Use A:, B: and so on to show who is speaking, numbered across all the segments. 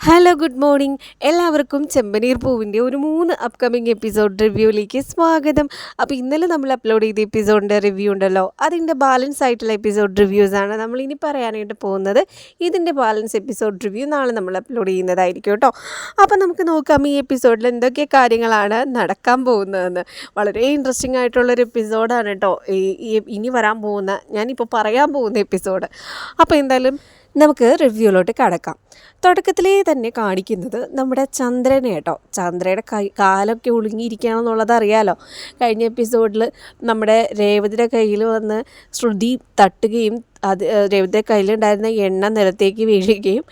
A: Hello good morning എല്ലാവർക്കും ചെമ്പനീർ പൂവിന്റെ ഒരു മൂന്ന് അപ്കമിങ് എപ്പിസോഡ് റിവ്യൂയിലേക്ക് സ്വാഗതം. അപ്പോൾ ഇന്നലെ നമ്മൾ അപ്ലോഡ് ചെയ്ത എപ്പിസോഡിന്റെ റിവ്യൂ ഉണ്ടല്ലോ. അതിന്റെ ബാലൻസ് ആയിട്ടുള്ള എപ്പിസോഡ് റിവ്യൂസാണ് നമ്മൾ ഇനി പറയാനായിട്ട് പോകുന്നത്. ഇതിന്റെ ബാലൻസ് എപ്പിസോഡ് റിവ്യൂ നാളെ നമ്മൾ അപ്ലോഡ് ചെയ്യുന്നതായിരിക്കും കേട്ടോ. അപ്പോൾ നമുക്ക് നോക്കാം ഈ എപ്പിസോഡിൽ എന്തൊക്കെ കാര്യങ്ങളാണ് നടക്കാൻ പോകുന്നതെന്ന്. വളരെ ഇൻട്രസ്റ്റിംഗ് ആയിട്ടുള്ളൊരു എപ്പിസോഡാണ് കേട്ടോ. ഈ ഇനി വരാൻ പോകുന്ന ഞാനിപ്പോൾ പറയാൻ പോകുന്ന എപ്പിസോഡ് അപ്പോൾ എന്തായാലും നമുക്ക് റിവ്യൂലോട്ട് കടക്കാം. തുടക്കത്തിലേ തന്നെ കാണിക്കുന്നത് നമ്മുടെ ചന്ദ്രനെ കേട്ടോ. ചന്ദ്രയുടെ കൈ കാലൊക്കെ ഒളുങ്ങിയിരിക്കുകയാണെന്നുള്ളത് അറിയാലോ. കഴിഞ്ഞ എപ്പിസോഡിൽ നമ്മുടെ രേവതിയുടെ കയ്യിൽ വന്ന് ശ്രുതി തട്ടുകയും അത് രേവതിയുടെ കയ്യിലുണ്ടായിരുന്ന എണ്ണ നിലത്തേക്ക് വീഴുകയും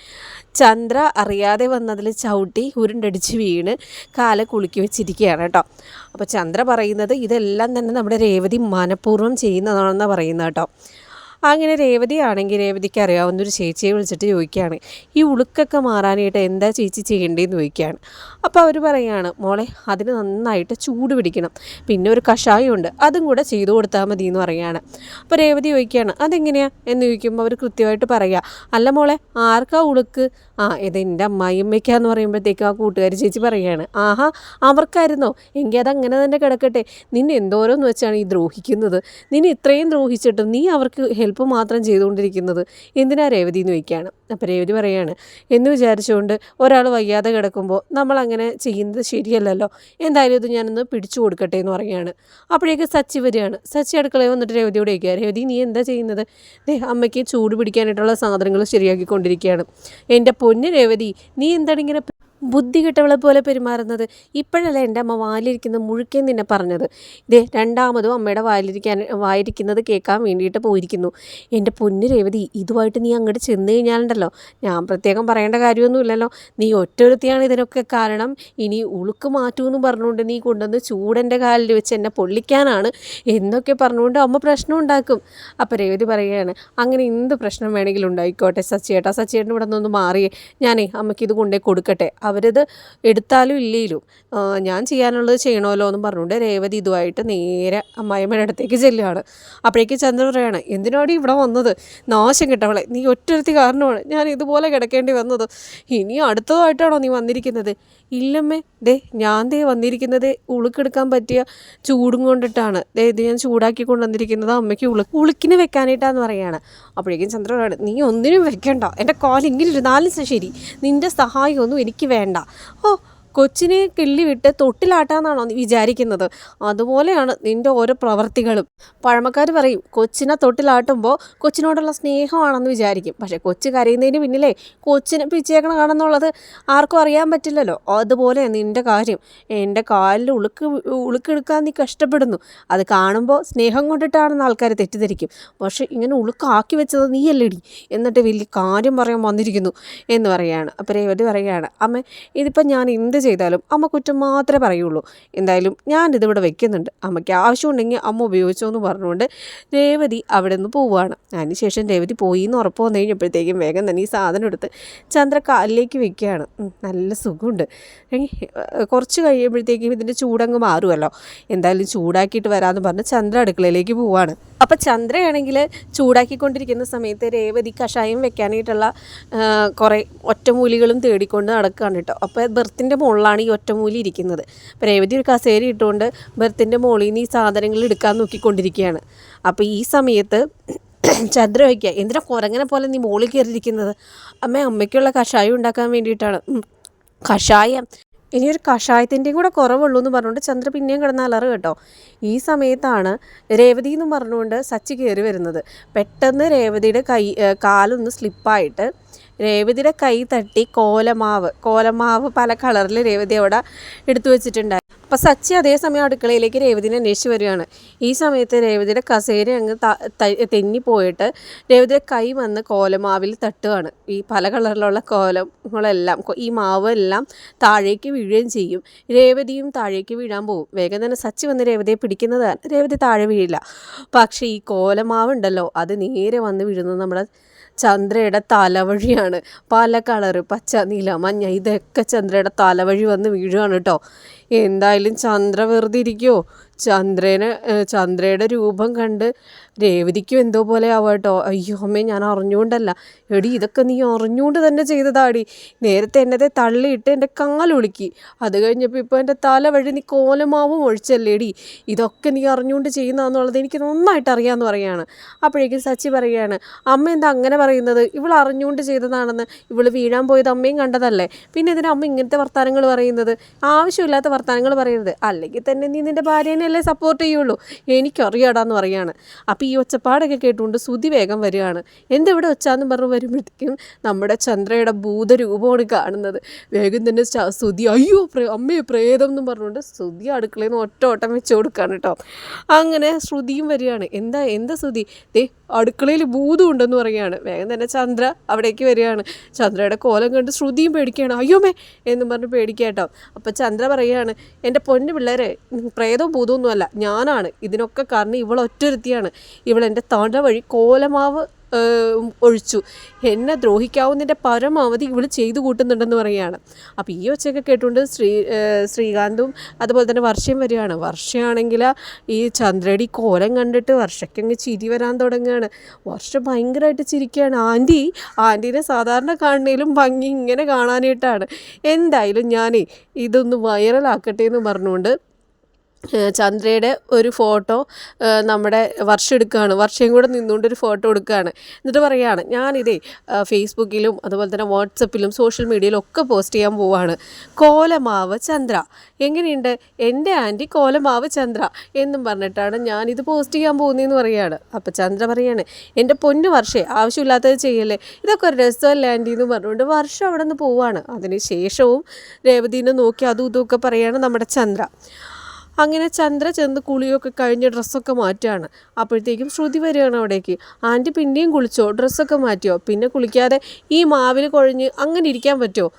A: ചന്ദ്ര അറിയാതെ വന്നതിൽ ചവിട്ടി ഉരുണ്ടടിച്ച് വീണ് കാല കുളുക്കി വെച്ചിരിക്കുകയാണ് കേട്ടോ. അപ്പോൾ ചന്ദ്ര പറയുന്നത് ഇതെല്ലാം തന്നെ നമ്മുടെ രേവതി മനഃപൂർവം ചെയ്യുന്നതാണെന്നാണ് പറയുന്നത് കേട്ടോ. അങ്ങനെ രേവതി ആണെങ്കിൽ രേവതിക്ക് അറിയാവുന്ന ഒരു ചേച്ചിയെ വിളിച്ചിട്ട് ചോദിക്കുകയാണ് ഈ ഉളുക്കൊക്കെ മാറാനായിട്ട് എന്താ ചേച്ചി ചെയ്യേണ്ടതെന്ന് ചോദിക്കുകയാണ്. അപ്പോൾ അവർ പറയുകയാണ് മോളെ അതിന് നന്നായിട്ട് ചൂട് പിടിക്കണം പിന്നെ ഒരു കഷായമുണ്ട് അതും കൂടെ ചെയ്തു കൊടുത്താൽ മതി എന്ന് പറയുകയാണ്. അപ്പോൾ രേവതി ചോദിക്കുകയാണ് അതെങ്ങനെയാണ് എന്ന് ചോദിക്കുമ്പോൾ അവർ കൃത്യമായിട്ട് പറയുക അല്ല മോളെ ആർക്കാ ഉളുക്ക്? ആ ഇത് എന്റെ അമ്മായിയമ്മയ്ക്കാന്ന് പറയുമ്പോഴത്തേക്കും ആ കൂട്ടുകാരി ചേച്ചി പറയുകയാണ് ആഹാ അവർക്കായിരുന്നോ? എങ്കിൽ അതങ്ങനെ തന്നെ കിടക്കട്ടെ. നിന്നെ എന്തോരോന്ന് വെച്ചാണ് ഈ ദ്രോഹിക്കുന്നത്? നിന്നെ ഇത്രയും ദ്രോഹിച്ചിട്ടും നീ അവർക്ക് ഹെൽപ്പ് മാത്രം ചെയ്തുകൊണ്ടിരിക്കുന്നത്? എന്തിനാ രേവതി എന്ന് ചോദിക്കുകയാണ്. അപ്പോൾ രേവതി പറയാണ് എന്ന് വിചാരിച്ചുകൊണ്ട് ഒരാൾ വയ്യാതെ കിടക്കുമ്പോൾ നമ്മൾ അങ്ങനെ ചെയ്യുന്നത് ശരിയല്ലല്ലോ. എന്തായാലും ഇത് ഞാനൊന്ന് പിടിച്ചു കൊടുക്കട്ടെ എന്ന് പറയുകയാണ്. അപ്പോഴേക്ക് സച്ചി വരികയാണ്. സച്ചി അടുക്കളയിൽ വന്നിട്ട് രേവതിയോട് ചോദിക്കുക രേവതി നീ എന്താ ചെയ്യുന്നത്? ദേ അമ്മയ്ക്ക് ചൂട് പിടിക്കാനായിട്ടുള്ള സാധനങ്ങൾ ശരിയാക്കിക്കൊണ്ടിരിക്കുകയാണ്. എന്റെ പൊന്ന് രേവതി നീ എന്താണ് ബുദ്ധി കിട്ടവളെ പോലെ പെരുമാറുന്നത്. ഇപ്പോഴല്ല എന്റെ അമ്മ വായിലിരിക്കുന്ന മുഴുക്കൻ നിന്നെ പറഞ്ഞത്. ഇതേ രണ്ടാമതും അമ്മയുടെ വായിലിരിക്കാൻ വായിരിക്കുന്നത് കേൾക്കാൻ വേണ്ടിയിട്ട് പോയിരിക്കുന്നു. എന്റെ പൊന്നു രേവതി ഇതുമായിട്ട് നീ അങ്ങോട്ട് ചെന്ന് കഴിഞ്ഞാലുണ്ടല്ലോ. ഞാൻ പ്രത്യേകം പറയേണ്ട കാര്യമൊന്നുമില്ലല്ലോ. നീ ഒറ്റൊരുത്തിയാണ് ഇതിനൊക്കെ കാരണം. ഇനി ഉളുക്ക് മാറ്റൂന്ന് പറഞ്ഞുകൊണ്ട് നീ കൊണ്ടുവന്ന് ചൂടന്റെ കാലിൽ വെച്ച് എന്നെ പൊള്ളിക്കാനാണ് എന്നൊക്കെ പറഞ്ഞുകൊണ്ട് അമ്മ പ്രശ്നം ഉണ്ടാക്കും. അപ്പോൾ രേവതി പറയുകയാണ് അങ്ങനെ എന്ത് പ്രശ്നം വേണമെങ്കിലും ഉണ്ടായിക്കോട്ടെ സച്ചിയേട്ടാ. സച്ചിയേട്ടൻ ഇവിടെ നിന്നൊന്ന് മാറിയേ. ഞാനേ അമ്മയ്ക്ക് ഇത് കൊണ്ടേ കൊടുക്കട്ടെ. അവരിത് എടുത്താലും ഇല്ലേലും. ഞാൻ ചെയ്യാനുള്ളത് ചെയ്യണമല്ലോ എന്ന് പറഞ്ഞുകൊണ്ട് രേവതി ഇതുമായിട്ട് നേരെ അമ്മായിമ്മയുടെ അടുത്തേക്ക് ചെല്ലുകയാണ് അപ്പോഴേക്ക് ചന്ദ്രൻ പറയാണ് എന്തിനാടി ഇവിടെ വന്നത്? നാശം കിട്ടവളെ നീ ഒറ്റൊരുത്തി കാരണമാണ് ഞാൻ ഇതുപോലെ കിടക്കേണ്ടി വന്നത്. ഇനി അടുത്തതായിട്ടാണോ നീ വന്നിരിക്കുന്നത്? ഇല്ലമ്മേ. ദേ ഞാൻ ദേ വന്നിരിക്കുന്നത് ഉളുക്കെടുക്കാൻ പറ്റിയ ചൂടും കൊണ്ടിട്ടാണ്. ദേ ഇത് ഞാൻ ചൂടാക്കി കൊണ്ടുവന്നിരിക്കുന്നത് അമ്മയ്ക്ക് ഉളു ഉളുക്കിന് വെക്കാനായിട്ടാന്ന് പറയാണ്. അപ്പോഴേക്കും ചന്ദ്രൻ പറയാണ് നീ ഒന്നിനും വെക്കണ്ട. എന്റെ കോലിങ്ങനെ ഇരുന്നാലും ശരി. നിന്റെ സഹായമൊന്നും എനിക്ക് വേണ്ട. ഓ കൊച്ചിനെ കിള്ളി വിട്ട് തൊട്ടിലാട്ടാന്നാണോ വിചാരിക്കുന്നത്? അതുപോലെയാണ് നിന്റെ ഓരോ പ്രവർത്തികളും. പഴമക്കാർ പറയും കൊച്ചിനെ തൊട്ടിലാട്ടുമ്പോൾ കൊച്ചിനോടുള്ള സ്നേഹമാണെന്ന് വിചാരിക്കും. പക്ഷേ കൊച്ചു കരയുന്നതിന് പിന്നിലേ കൊച്ചിനെ പിച്ചേക്കണം കാണുന്നുള്ളത് ആർക്കും അറിയാൻ പറ്റില്ലല്ലോ. അതുപോലെ നിന്റെ കാര്യം. എന്റെ കാലിൽ ഉളുക്ക് ഉളുക്കെടുക്കാൻ നീ കഷ്ടപ്പെടുന്നു. അത് കാണുമ്പോൾ സ്നേഹം കൊണ്ടിട്ടാണെന്ന് ആൾക്കാർ തെറ്റിദ്ധരിക്കും. പക്ഷേ ഇങ്ങനെ ഉളുക്കാക്കി വെച്ചത് നീയല്ലേടി? എന്നിട്ട് വലിയ കാര്യം പറയാൻ വന്നിരിക്കുന്നു എന്ന് പറയുകയാണ് അപ്പോൾ രേവതി പറയുകയാണ് അമ്മ ഇതിപ്പോൾ ഞാൻ എന്ത് ചെയ്താലും അമ്മ കുറ്റം മാത്രമേ പറയുള്ളൂ. എന്തായാലും ഞാൻ ഇതിവിടെ വെക്കുന്നുണ്ട്. അമ്മയ്ക്ക് ആവശ്യമുണ്ടെങ്കിൽ അമ്മ ഉപയോഗിച്ചോ എന്ന് പറഞ്ഞുകൊണ്ട് രേവതി അവിടെ നിന്ന് പോവുകയാണ്. അതിനുശേഷം രേവതി പോയി എന്ന് ഉറപ്പ് വന്നു കഴിഞ്ഞപ്പോഴത്തേക്കും വേഗം തന്നെ ഈ സാധനം എടുത്ത് ചന്ദ്ര കാലിലേക്ക് വെക്കുകയാണ് നല്ല സുഖമുണ്ട്. കുറച്ച് കഴിയുമ്പോഴത്തേക്കും ഇതിന്റെ ചൂടങ്ങ് മാറുമല്ലോ. എന്തായാലും ചൂടാക്കിയിട്ട് വരാമെന്ന് പറഞ്ഞ് ചന്ദ്ര അടുക്കളയിലേക്ക് പോവുകയാണ്. അപ്പോൾ ചന്ദ്രയാണെങ്കിൽ ചൂടാക്കിക്കൊണ്ടിരിക്കുന്ന സമയത്ത് രേവതി കഷായം വെക്കാനായിട്ടുള്ള കുറേ ഒറ്റമൂലികളും തേടിക്കൊണ്ട് നടക്കുകയാണ് കേട്ടോ. അപ്പോൾ ബെർത്തിന്റെ മുകളിലാണ് ഈ ഒറ്റമൂലി ഇരിക്കുന്നത്. അപ്പോൾ രേവതി ഒരു കസേര ഇട്ടുകൊണ്ട് ബെർത്തിന്റെ മുകളിൽ നിന്ന് ഈ സാധനങ്ങൾ എടുക്കാൻ നോക്കിക്കൊണ്ടിരിക്കുകയാണ്. അപ്പോൾ ഈ സമയത്ത് ചന്ദ്ര വയ്ക്കുക എന്തിനാ കുരങ്ങനെ പോലെ നീ മുകളിൽ കയറിയിരിക്കുന്നത്? അമ്മ അമ്മയ്ക്കുള്ള കഷായം ഉണ്ടാക്കാൻ വേണ്ടിയിട്ടാണ്. കഷായം? ഇനിയൊരു കഷായത്തിന്റെയും കൂടെ കുറവുള്ളൂ എന്ന് പറഞ്ഞുകൊണ്ട് ചന്ദ്ര പിന്നെയും കിടന്ന് അലറ് കേട്ടോ. ഈ സമയത്താണ് രേവതി എന്ന് പറഞ്ഞുകൊണ്ട് സച്ചി കയറി വരുന്നത്. പെട്ടെന്ന് രേവതിയുടെ കൈ കാലൊന്ന് സ്ലിപ്പായിട്ട് രേവതിയുടെ കൈ തട്ടി കോലമാവ്. കോലമാവ് പല കളറിൽ രേവതി അവിടെ എടുത്തു വെച്ചിട്ടുണ്ടായി. അപ്പം സച്ചി അതേസമയം അടുക്കളയിലേക്ക് രേവതിനെ അന്വേഷിച്ച് വരികയാണ്. ഈ സമയത്ത് രേവതിയുടെ കസേര അങ്ങ് തെന്നി പോയിട്ട് രേവതിയുടെ കൈ വന്ന് കോലമാവിൽ തട്ടുകയാണ് ഈ പല കളറിലുള്ള കോലങ്ങളെല്ലാം ഈ മാവ് എല്ലാം താഴേക്ക് വീഴുകയും ചെയ്യും. രേവതിയും താഴേക്ക് വീഴാൻ പോകും വേഗം തന്നെ സച്ചി വന്ന് രേവതിയെ പിടിക്കുന്നതാണ് രേവതി താഴെ വീഴില്ല. പക്ഷേ ഈ കോലമാവ് ഉണ്ടല്ലോ അത് നേരെ വന്ന് വീഴുന്നത് നമ്മുടെ ചന്ദ്രയുടെ തലവഴിയാണ്. പല കളറ് പച്ച നീല മഞ്ഞ ഇതൊക്കെ ചന്ദ്രയുടെ തലവഴി വന്ന് വീഴുകയാണ് കേട്ടോ. എന്തായാലും ചന്ദ്ര വെറുതെ ഇരിക്കുമോ ചന്ദ്രനെ ചന്ദ്രയുടെ രൂപം കണ്ട് രേവതിക്കും എന്തോ പോലെ ആവാട്ടോ. അയ്യോ അമ്മേ ഞാൻ അറിഞ്ഞുകൊണ്ടല്ല. എടി ഇതൊക്കെ നീ അറിഞ്ഞുകൊണ്ട് തന്നെ ചെയ്തതാടി. നേരത്തെ എന്നെ തള്ളിയിട്ട് എന്റെ കാലൊളുക്കി അത് കഴിഞ്ഞപ്പോൾ ഇപ്പോൾ എന്റെ തല വഴി നീ കോലമാവും ഒഴിച്ചല്ലേടി. ഇതൊക്കെ നീ അറിഞ്ഞുകൊണ്ട് ചെയ്യുന്നതെന്നുള്ളത് എനിക്ക് നന്നായിട്ട് അറിയാമെന്ന് പറയാണ്. അപ്പോഴേക്കും സച്ചി പറയുകയാണ് അമ്മ എന്താ അങ്ങനെ പറയുന്നത്? ഇവൾ അറിഞ്ഞുകൊണ്ട് ചെയ്തതാണെന്ന്. ഇവൾ വീഴാൻ പോയത് അമ്മയും കണ്ടതല്ലേ? പിന്നെ ഇതിന് അമ്മ ഇങ്ങനത്തെ വർത്തമാനങ്ങൾ പറയുന്നത്? ആവശ്യമില്ലാത്ത വർത്തമാനങ്ങൾ പറയരുത്. അല്ലെങ്കിൽ തന്നെ നീ നിന്റെ ഭാര്യേനെയല്ലേ സപ്പോർട്ട് ചെയ്യുള്ളൂ. എനിക്കറിയാടാന്ന് പറയാണ്. അപ്പോൾ ഈ ഒച്ചപ്പാടൊക്കെ കേട്ടുകൊണ്ട് സുതി വേഗം വരികയാണ്. എന്തെവിടെ ഒച്ചാന്ന് പറഞ്ഞ് വരുമ്പോഴത്തേക്കും നമ്മുടെ ചന്ദ്രയുടെ ഭൂതരൂപമാണ് കാണുന്നത്. വേഗം തന്നെ സുതി അയ്യോ പ്രേ അമ്മയെ പ്രേതം എന്നും പറഞ്ഞുകൊണ്ട് സുതി അടുക്കളയിൽ നിന്ന് ഒറ്റ ഓട്ടം വെച്ച് കൊടുക്കുകയാണ് കേട്ടോ. അങ്ങനെ ശ്രുതിയും വരികയാണ്. എന്താ എന്താ ശ്രുതി? ദേ അടുക്കളയിൽ ഭൂതം ഉണ്ടെന്ന് പറയുകയാണ് വേഗം തന്നെ ചന്ദ്ര അവിടേക്ക് വരികയാണ്. ചന്ദ്രയുടെ കോലം കണ്ട് ശ്രുതിയും പേടിക്കുകയാണ്. അയ്യോമേ എന്നും പറഞ്ഞ് പേടിക്കാട്ടോ അപ്പോൾ ചന്ദ്ര പറയുകയാണ് എന്റെ പൊന്നു പിള്ളേരെ പ്രേതവും ഭൂതമൊന്നുമല്ല ഞാനാണ്. ഇതിനൊക്കെ കാരണം ഇവൾ ഇവളെന്റെ തട വഴി കോലമാവ് ഒഴിച്ചു. എന്നെ ദ്രോഹിക്കാവുന്നതിന്റെ പരമാവധി ഇവൾ ചെയ്തു കൂട്ടുന്നുണ്ടെന്ന് പറയുകയാണ്. അപ്പോൾ ഈ ഒച്ചയൊക്കെ കേട്ടുകൊണ്ട് ശ്രീ ശ്രീകാന്തും അതുപോലെ തന്നെ വർഷയും വരികയാണ്. വർഷയാണെങ്കിൽ ഈ ചന്ദ്രയുടെ ഈ കോലം കണ്ടിട്ട് വർഷയ്ക്കങ്ങ് ചിരി വരാൻ തുടങ്ങുകയാണ്. വർഷ ഭയങ്കരമായിട്ട് ചിരിക്കുകയാണ്. ആന്റി ആന്റീനെ സാധാരണ കാണുന്നതിലും ഭംഗി ഇങ്ങനെ കാണാനായിട്ടാണ്. എന്തായാലും ഞാൻ ഇതൊന്ന് വൈറലാക്കട്ടെ എന്ന് പറഞ്ഞുകൊണ്ട് ചന്ദ്രയുടെ ഒരു ഫോട്ടോ നമ്മുടെ വർഷം എടുക്കുകയാണ്. വർഷയും കൂടെ നിന്നുകൊണ്ട് ഒരു ഫോട്ടോ എടുക്കുകയാണ്. എന്നിട്ട് പറയുകയാണ് ഞാനിതേ ഫേസ്ബുക്കിലും അതുപോലെ തന്നെ വാട്സപ്പിലും സോഷ്യൽ മീഡിയയിലും ഒക്കെ പോസ്റ്റ് ചെയ്യാൻ പോവാണ്. കോലമാവ് ചന്ദ്ര. എങ്ങനെയുണ്ട്? എന്റെ ആന്റി കോലമാവ് ചന്ദ്ര. എന്നും പറഞ്ഞിട്ടാണ് ഞാനിത് പോസ്റ്റ് ചെയ്യാൻ പോകുന്നതെന്ന് പറയുകയാണ് അപ്പോൾ ചന്ദ്ര പറയാണ് എന്റെ പൊന്നു വർഷേ ആവശ്യമില്ലാത്തത് ചെയ്യല്ലേ? ഇതൊക്കെ ഒരു രസമല്ല ആന്റി? എന്ന് പറഞ്ഞുകൊണ്ട് വർഷം അവിടെ നിന്ന് പോവാണ്. അതിന് ശേഷവും രേവതിനെ നോക്കി അതും ഇതുമൊക്കെ പറയുകയാണ് നമ്മുടെ ചന്ദ്ര. അങ്ങനെ ചന്ദ്ര ചെന്ന് കുളിയൊക്കെ കഴിഞ്ഞ് ഡ്രസ്സൊക്കെ മാറ്റുകയാണ്. അപ്പോഴത്തേക്കും ശ്രുതി വരികയാണ് അവിടേക്ക്. ആന്റി പിന്നെയും കുളിച്ചോ? ഡ്രസ്സൊക്കെ മാറ്റിയോ? പിന്നെ കുളിക്കാതെ ഈ മാവിൽ കുഴഞ്ഞ് അങ്ങനെ ഇരിക്കാൻ പറ്റുമോ?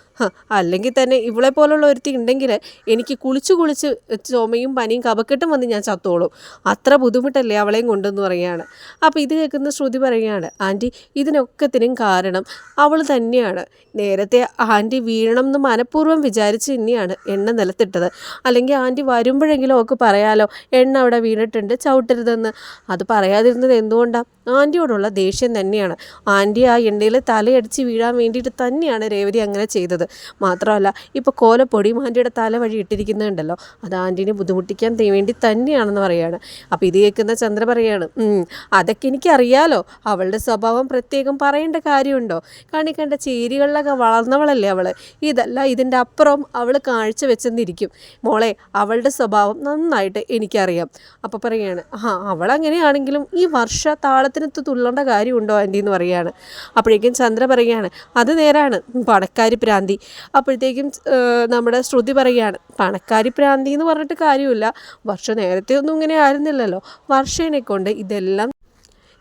A: അല്ലെങ്കിൽ തന്നെ ഇവളെ പോലുള്ള ഒരുത്തി ഉണ്ടെങ്കിൽ എനിക്ക് കുളിച്ച് കുളിച്ച് ചുമയും പനിയും കപക്കെട്ടും വന്ന് ഞാൻ ചത്തോളും. അത്ര ബുദ്ധിമുട്ടല്ലേ അവളെയും കൊണ്ടെന്ന് പറയുകയാണ്. അപ്പോൾ ഇത് കേൾക്കുന്ന ശ്രുതി പറയുകയാണ് ആന്റി ഇതിനൊക്കത്തിനും കാരണം അവൾ തന്നെയാണ്. നേരത്തെ ആന്റി വീഴണം എന്ന് മനഃപൂർവം വിചാരിച്ച് തന്നെയാണ് എണ്ണ നിലത്തിട്ടത്. അല്ലെങ്കിൽ ആന്റി വരുമ്പോഴെങ്കിലും അവൾക്ക് പറയാലോ? എണ്ണ അവിടെ വീണിട്ടുണ്ട് ചവിട്ടരുതെന്ന്. അത് പറയാതിരുന്നത് എന്തുകൊണ്ടാണ് ആന്റിയോടുള്ള ദേഷ്യം തന്നെയാണ്. ആന്റി ആ എണ്ണയിൽ തലയടിച്ച് വീഴാൻ വേണ്ടിയിട്ട് തന്നെയാണ് രേവതി അങ്ങനെ ചെയ്തത്. മാത്രമല്ല ഇപ്പോൾ കോലപ്പൊടിയും ആന്റിയുടെ തല വഴി ഇട്ടിരിക്കുന്നുണ്ടല്ലോ. അത് ആന്റീനെ ബുദ്ധിമുട്ടിക്കാൻ വേണ്ടി തന്നെയാണെന്ന് പറയാണ്. അപ്പോൾ ഇത് കേൾക്കുന്ന ചന്ദ്ര പറയാണ് "ഉം, അതൊക്കെ എനിക്കറിയാലോ. അവളുടെ സ്വഭാവം പ്രത്യേകം പറയേണ്ട കാര്യമുണ്ടോ? കാണിക്കേണ്ട കണ്ട ചേരികളിലൊക്കെ വളർന്നവളല്ലേ അവൾ ഇതല്ല ഇതിന്റെ അപ്പുറം അവൾ കാഴ്ച വെച്ചെന്നിരിക്കും. മോളെ അവളുടെ സ്വഭാവം നന്നായിട്ട് എനിക്കറിയാം. അപ്പോൾ പറയുകയാണ് ആ അവളങ്ങനെയാണെങ്കിലും ഈ വർഷ താളത്തിനത്ത് തുള്ളേണ്ട കാര്യമുണ്ടോ ആന്റി എന്ന് പറയുകയാണ് അപ്പോഴേക്കും ചന്ദ്ര പറയുകയാണ് അത് നേരാണ് പണക്കാരി പ്രാന്തി. അപ്പോഴത്തേക്കും നമ്മുടെ ശ്രുതി പറയുകയാണ് പണക്കാരി പ്രാന്തി എന്ന് പറഞ്ഞിട്ട് കാര്യമില്ല. വർഷ നേരത്തെ ഒന്നും ഇങ്ങനെ ആയിരുന്നില്ലല്ലോ. വർഷേനെ കൊണ്ട് ഇതെല്ലാം